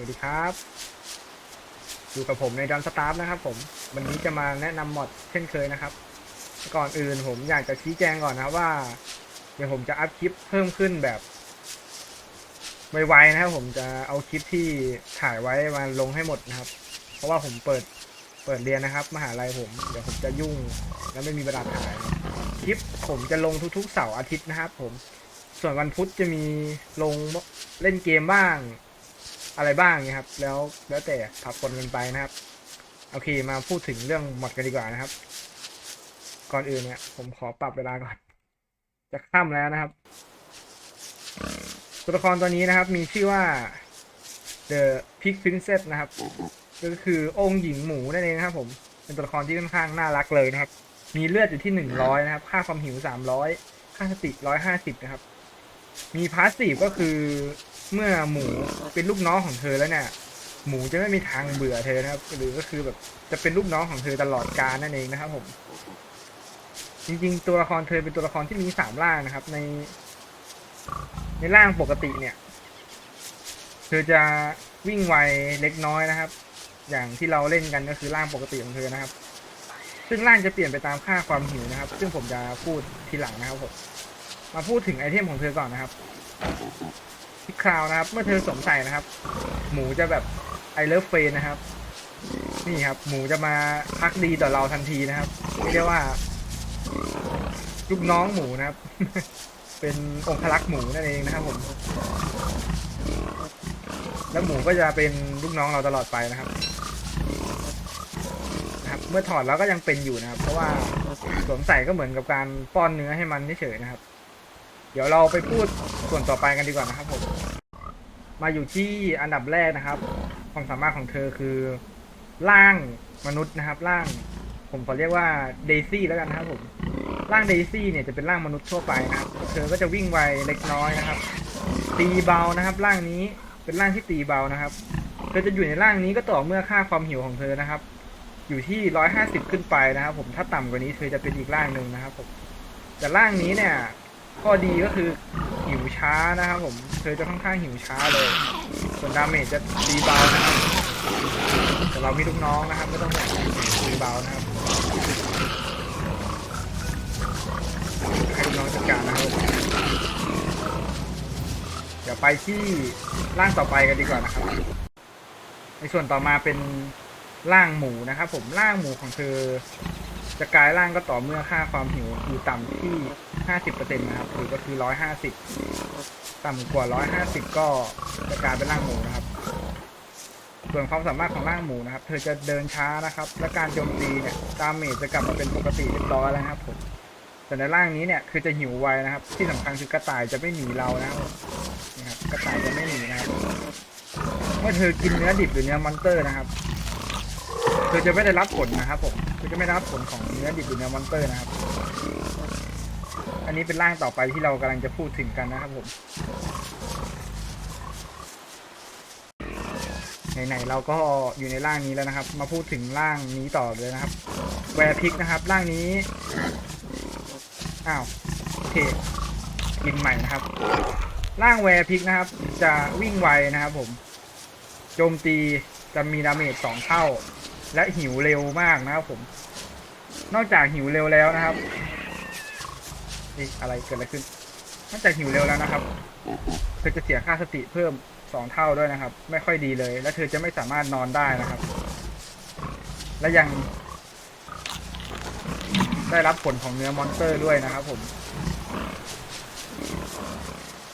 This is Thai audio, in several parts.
วัสดีครับ อยู่กับผมในดอนสตาร์นะครับ ผม วันนี้จะมาแนะนำมอดเช่นเคยนะครับ ก่อนอื่นผมอยากจะชี้แจงก่อนนะครับว่า เดี๋ยวผมจะอัพคลิปเพิ่มขึ้นแบบไวๆนะครับ ผมจะเอาคลิปที่ถ่ายไว้มาลงให้หมดนะครับ เพราะว่าผมเปิดเปิดเรียนนะครับ มหาลัยผม เดี๋ยวผมจะยุ่งและไม่มีเวลาถ่ายคลิปผมจะลงทุกๆเสาร์อาทิตย์นะครับ ผม ส่วนวันพุธจะมีลงเล่นเกมบ้าง อะไรบ้างเนี่ยครับ แล้วแล้วแต่ผับปนกันไปนะครับ โอเคมาพูดถึงเรื่องหมดกันดีกว่านะครับ ก่อนอื่นเนี่ยผมขอปรับเวลาก่อน จะค่ำแล้วนะครับตัวละครตัวนี้นะครับ มีชื่อว่า The Pig Princess นะครับ ก็คือองค์หญิงหมูนั่นเองนะครับ ผม เป็นตัวละครที่ค่อนข้างน่ารักเลยนะครับ มีเลือดอยู่ที่หนึ่งร้อยนะครับ ค่าความหิวสามร้อยค่าสติร้อยห้าสิบนะครับ มีพาสซีฟก็คือ เมื่อหมูเป็นลูกน้องของเธอแล้วเนี่ย หมูจะไม่มีทางเบื่อเธอนะครับ หรือก็คือแบบจะเป็นลูกน้องของเธอตลอดกาลนั่นเองนะครับ ผม จริง ๆ ตัวละครเธอเป็นตัวละครที่มีสามร่างนะครับ ใน ในร่างปกติเนี่ย เธอจะวิ่งไวเล็กน้อยนะครับ อย่างที่เราเล่นกันก็คือร่างปกติของเธอนะครับ ซึ่งร่างจะเปลี่ยนไปตามค่าความหิวนะครับ ซึ่งผมจะพูดทีหลังนะครับผมมาพูดถึงไอเทมของเธอก่อนนะครับ ที่คราวนะครับ เมื่อเธอสวมใส่นะครับ หมูจะแบบไอเลิฟเฟนนะครับ นี่ครับ หมูจะมาพักดีต่อเราทันทีนะครับเรียกได้ว่า ลูกน้องหมูนะครับ เป็นองคลักษ์หมูนั่นเองนะครับผม แล้วหมูก็จะเป็นลูกน้องเราตลอดไปนะครับนะครับเมื่อถอดแล้วก็ยังเป็นอยู่นะครับ เพราะว่าสวมใส่ก็เหมือนกับการป้อนเนื้อให้มันเฉยๆนะครับ เดี๋ยวเราไปพูดส่วนต่อไปกันดีกว่านะครับผม มาอยู่ที่อันดับแรกนะครับ ความสามารถของเธอคือร่างมนุษย์นะครับร่าง ผมขอเรียกว่าเดซี่แล้วกันนะครับผมร่างเดซี่เนี่ยจะเป็นร่างมนุษย์ทั่วไปนะครับเธอก็จะวิ่งไวเล็กน้อยนะครับ ตีเบานะครับ ร่างนี้เป็นร่างที่ตีเบานะครับ เธอจะอยู่ในร่างนี้ก็ต่อเมื่อค่าความหิวของเธอนะครับ อยู่ที่ร้อยห้าสิบขึ้นไปนะครับ ผมถ้าต่ำกว่านี้เธอจะเป็นอีกร่างหนึ่งนะครับผมแต่ร่างนี้เนี่ยข้อดีก็คือ หิวช้านะครับผม เธอจะค่อนข้างหิวช้าเลย ส่วนดาเมจจะตีเบานะครับแต่เรามีลูกน้องนะครับไม่ต้องห่วงตีเบานะครับให้ลูกน้องจัดการนะครับเดี๋ยวไปที่ร่างต่อไปกันดีกว่านะครับ ในส่วนต่อมาเป็นร่างหมูนะครับ ผมร่างหมูของเธอ จะกลายร่างก็ต่อเมื่อค่าความหิวอยู่ต่ำที่ 50%นะครับหรือก็คือ 150 ต่ำกว่า 150 ก็จะกลายเป็นร่างหมูนะครับ ส่วนความสามารถของร่างหมูนะครับ เธอจะเดินช้านะครับ และการโจมตีเนี่ยดาเมจจะกลับมาเป็นปกติเรียบร้อยแล้วครับผมแต่ในร่างนี้เนี่ยคือจะหิวไวนะครับ ที่สำคัญคือกระต่ายจะไม่หนีเรานะครับนี่ครับ กระต่ายจะไม่หนีนะครับเมื่อเธอกินเนื้อดิบหรือเนื้อมอนเตอร์นะครับ เธอจะไม่ได้รับผลนะครับผมเธอจะไม่ได้รับผลของเนื้อดิบหรือเนื้อมอนเตอร์นะครับ อันนี้เป็นร่างต่อไปที่เรากำลังจะพูดถึงกันนะครับผมไหนๆเราก็อยู่ในร่างนี้แล้วนะครับ มาพูดถึงร่างนี้ต่อเลยนะครับ แวร์พิกนะครับร่างนี้อ้าวโอเคกินใหม่นะครับ ร่างแวร์พิกนะครับ จะวิ่งไวนะครับผมโจมตีจะมีดาเมจสองเท่า และหิวเร็วมากนะครับผม นอกจากหิวเร็วแล้วนะครับนี่อะไรเกิดอะไรขึ้น นอกจากหิวเร็วแล้วนะครับ เธอจะเสียค่าสติเพิ่มสองเท่าด้วยนะครับ ไม่ค่อยดีเลย และเธอจะไม่สามารถนอนได้นะครับ และยัง ได้รับผลของเนื้อมอนสเตอร์ด้วยนะครับ ผม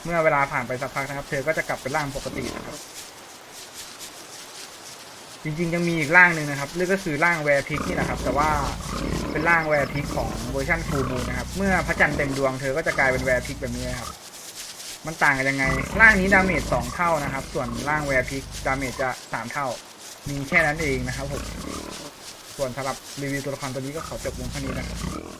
เมื่อเวลาผ่านไปสักพักนะครับ เธอก็จะกลับเป็นร่างปกตินะครับ จริงๆยังมีอีกร่างหนึ่งนะครับเรื่องก็คือร่างแวร์พิกนี่แหละครับ แต่ว่าเป็นร่างแวร์พิกของเวอร์ชันฟูมูนะครับ เมื่อพระจันทร์เต็มดวงเธอก็จะกลายเป็นแวร์พิกแบบนี้นครับ มันต่างกันยังไง ร่างนี้ดาเมจสองเท่านะครับ ส่วนร่างแวร์พิกดาเมจจะสามเท่า มีแค่นั้นเองนะครับผม ส่วนสำหรับรีวิวตัวละครตัวนี้ก็ขอจบลงเท่านี้นะครับ